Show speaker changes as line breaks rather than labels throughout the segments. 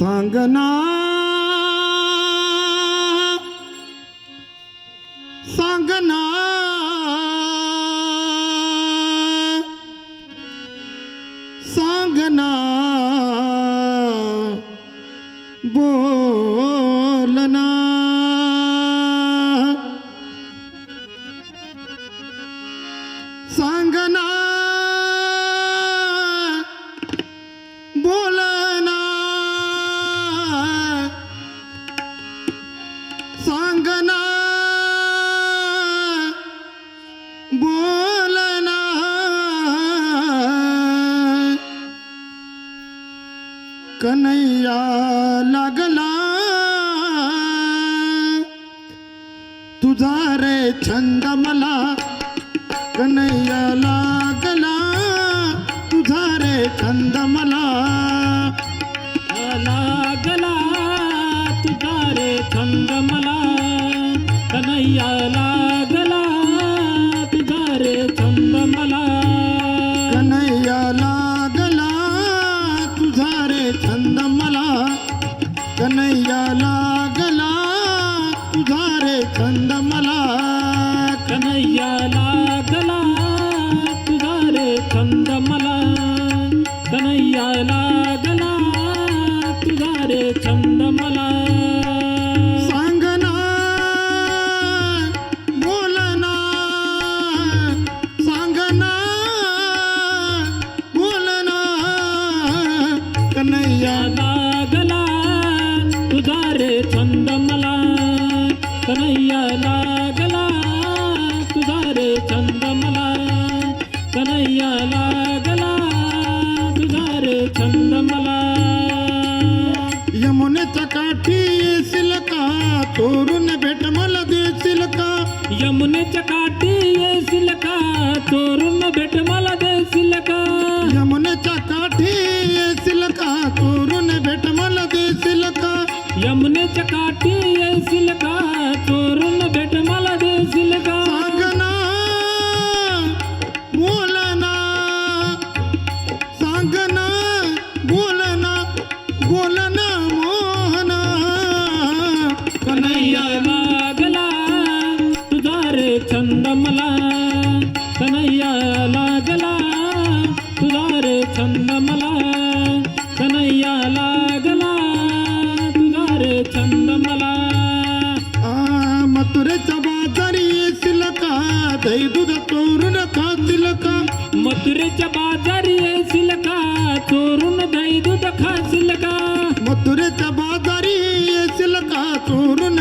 ਸੰਗਨਾ ਸੰਗਨਾ ਸੰਗਨਾ ਬੋਲਨਾ ਸੰਗਨਾ कन्हैया लागला. तुझा रे छंद मला कन्हैया लागला. तुझा रे छंद मला
कन्हैया लागला तुझा रे छंद मला.
कन्हैया लागला तुझा रे छंद मला. यमुनेच्या काठी येशील का? तोरून भेट मला देशील का?
यमुनेच्या छंद मला तनैया लागला. तुझा रे छंद मला तनैया लागला. तुझा रे छंद मला
आ मथुरेचा बाजारी येशील का? दही दूध चोरून खातील का?
मथुरेच्या बाजारी येशील का? चोरून दही दूध खाशील का?
मथुरेच्या बाजारी येशील का? चोरून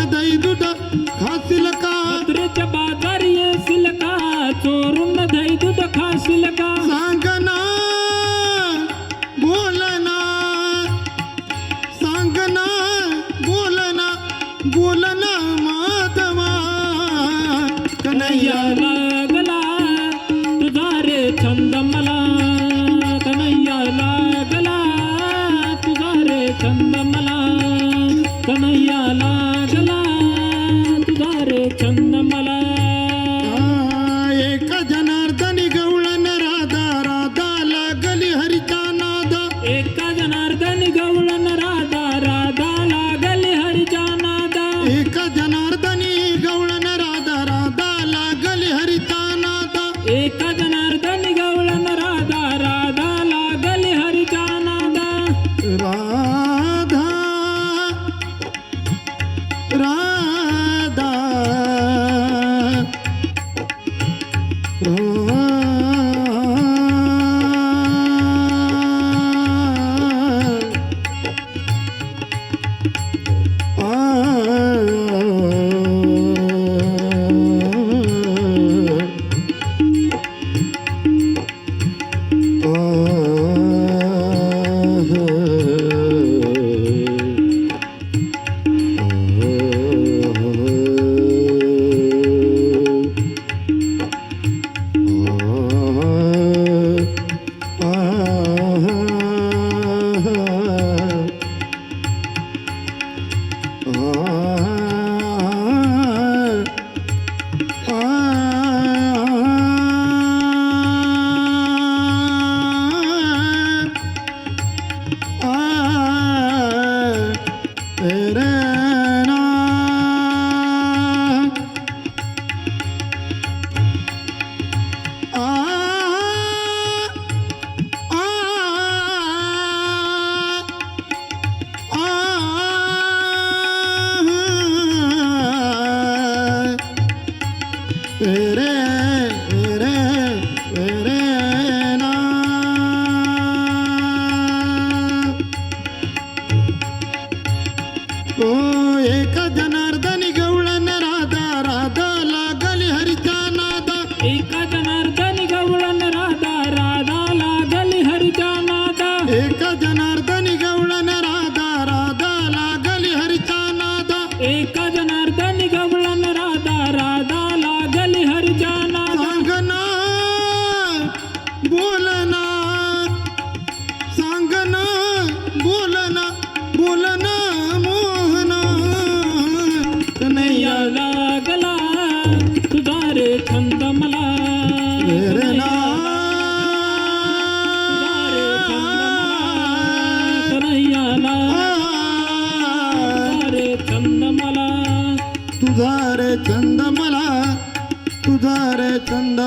রা
या लागला तुझा छंद मला. तुझा रे छंद मला. तुझा रे छंद